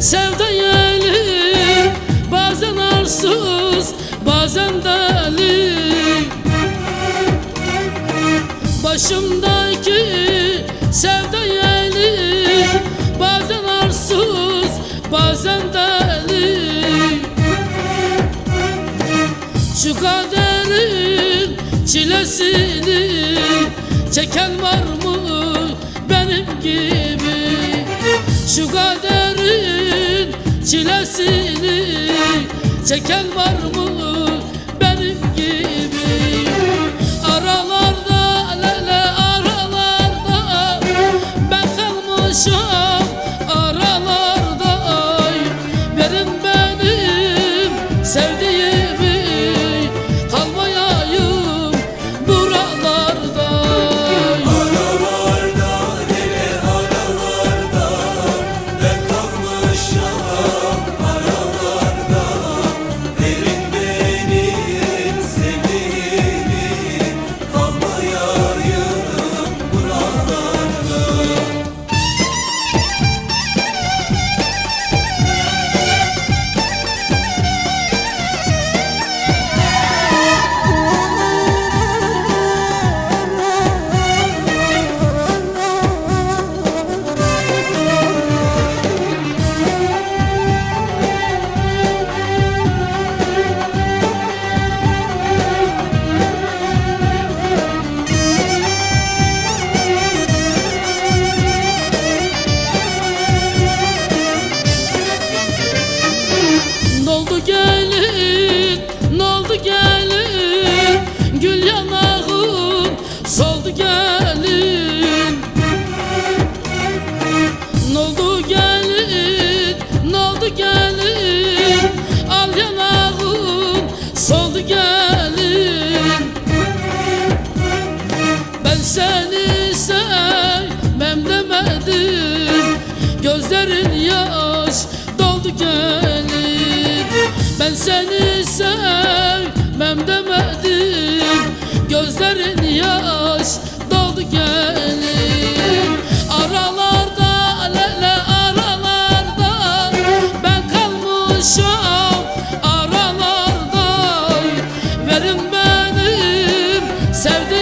sevdayeli Bazen arsız bazen deli. Başımdaki sevdayeli Bazen arsız bazen deli. Şu kaderin çilesini Çeken var mı benim gibi? Şu kaderin çilesini Çeken var mı gelin, noldu gelin Gül yanağın soldu gelin. Noldu gelin, noldu gelin Al yanağın soldu gelin. Ben seni sevmem demedim Gözlerin yaş doldu gelin Ben seni sevmem demedim. Gözlerin yaş doldu gelin. Aralarda lele aralarda Ben kalmışım aralarda Verin benim sevdiğim